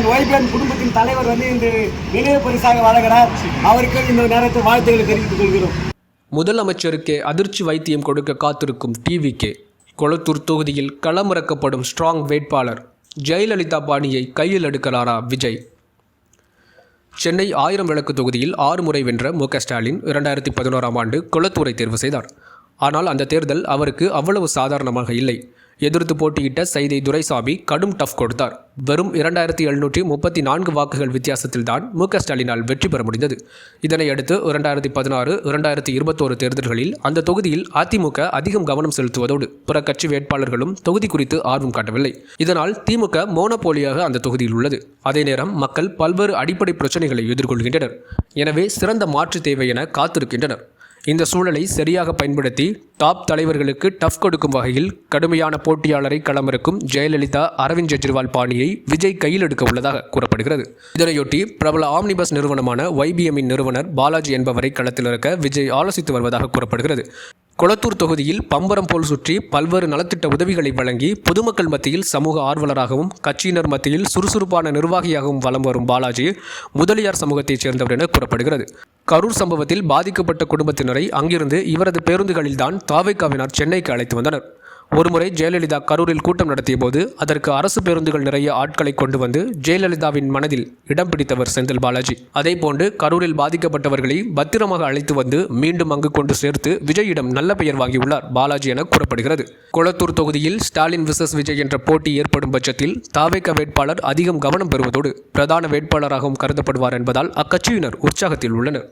ஒய்பிஎன் குடும்பத்தின் தலைவர் வந்து இன்று நினைவு பரிசாக வழங்குகிறார் அவருக்கு இந்த நேரத்தில் வாழ்த்துக்களை தெரிவித்துக் கொள்கிறோம். முதலமைச்சருக்கு அதிர்ச்சி வைத்தியம் கொடுக்க காத்திருக்கும் டிவிகே கொளத்தூர் தொகுதியில் களமிறக்கப்படும் ஸ்ட்ராங் வேட்பாளர் ஜெயலலிதா பாணியை கையில் எடுக்கிறாரா விஜய்? சென்னை ஆயிரம் விளக்கு தொகுதியில் ஆறு முறை வென்ற மு க ஸ்டாலின் இரண்டாயிரத்தி பதினோராம் ஆண்டு கொளத்தூரை தேர்வு செய்தார். ஆனால் அந்த தேர்தல் அவருக்கு அவ்வளவு சாதாரணமாக இல்லை. எதிர்த்து போட்டியிட்ட சைதை துரைசாமி கடும் டஃப் கொடுத்தார். வெறும் இரண்டாயிரத்தி எழுநூற்றி முப்பத்தி நான்கு வாக்குகள் வித்தியாசத்தில்தான் மு க ஸ்டாலினால் வெற்றி பெற முடிந்தது. இதனையடுத்து இரண்டாயிரத்தி பதினாறு இரண்டாயிரத்தி இருபத்தோரு தேர்தல்களில் அந்த தொகுதியில் அதிமுக அதிகம் கவனம் செலுத்துவதோடு பிற கட்சி வேட்பாளர்களும் தொகுதி குறித்து ஆர்வம் காட்டவில்லை. இதனால் திமுக மோனோபோலியாக அந்த தொகுதியில் உள்ளது. அதே நேரம் மக்கள் பல்வேறு அடிப்படை பிரச்சனைகளை எதிர்கொள்கின்றனர். எனவே சிறந்த மாற்று தேவை என காத்திருக்கின்றனர். இந்த சூழலை சரியாக பயன்படுத்தி டாப் தலைவர்களுக்கு டஃப் கொடுக்கும் வகையில் கடுமையான போட்டியாளரை களமிறக்கும் ஜெயலலிதா அரவிந்த் கெஜ்ரிவால் பாணியை விஜய் கையில் எடுக்க உள்ளதாக கூறப்படுகிறது. இதனையொட்டி பிரபல ஆம்னிபஸ் நிறுவனமான வைபிஎம்மின் நிறுவனர் பாலாஜி என்பவரை களத்தில் இருக்க விஜய் ஆலோசித்து வருவதாக கூறப்படுகிறது. கொளத்தூர் தொகுதியில் பம்பரம் போல் சுற்றி பல்வேறு நலத்திட்ட உதவிகளை வழங்கி பொதுமக்கள் மத்தியில் சமூக ஆர்வலராகவும் கட்சியினர் மத்தியில் சுறுசுறுப்பான நிர்வாகியாகவும் வலம் வரும் பாலாஜி முதலியார் சமூகத்தைச் சேர்ந்தவர் என கூறப்படுகிறது. கரூர் சம்பவத்தில் பாதிக்கப்பட்ட குடும்பத்தினரை அங்கிருந்து இவரது பேருந்துகளில்தான் தாவைக்காவினர் சென்னைக்கு அழைத்து வந்தனர். ஒருமுறை ஜெயலலிதா கரூரில் கூட்டம் நடத்திய போது அதற்கு அரசு பேருந்துகள் நிறைய ஆட்களை கொண்டு வந்து ஜெயலலிதாவின் மனதில் இடம் பிடித்தவர் செந்தில் பாலாஜி. அதேபோன்று கரூரில் பாதிக்கப்பட்டவர்களை பத்திரமாக அழைத்து வந்து மீண்டும் அங்கு கொண்டு சேர்த்து விஜயிடம் நல்ல பெயர் வாங்கியுள்ளார் பாலாஜி என கூறப்படுகிறது. கொளத்தூர் தொகுதியில் ஸ்டாலின் விசஸ் விஜய் என்ற போட்டி ஏற்படும் பட்சத்தில் தாவேக வேட்பாளர் அதிகம் கவனம் பெறுவதோடு பிரதான வேட்பாளராகவும் கருதப்படுவார் என்பதால் அக்கட்சியினர் உற்சாகத்தில் உள்ளனர்.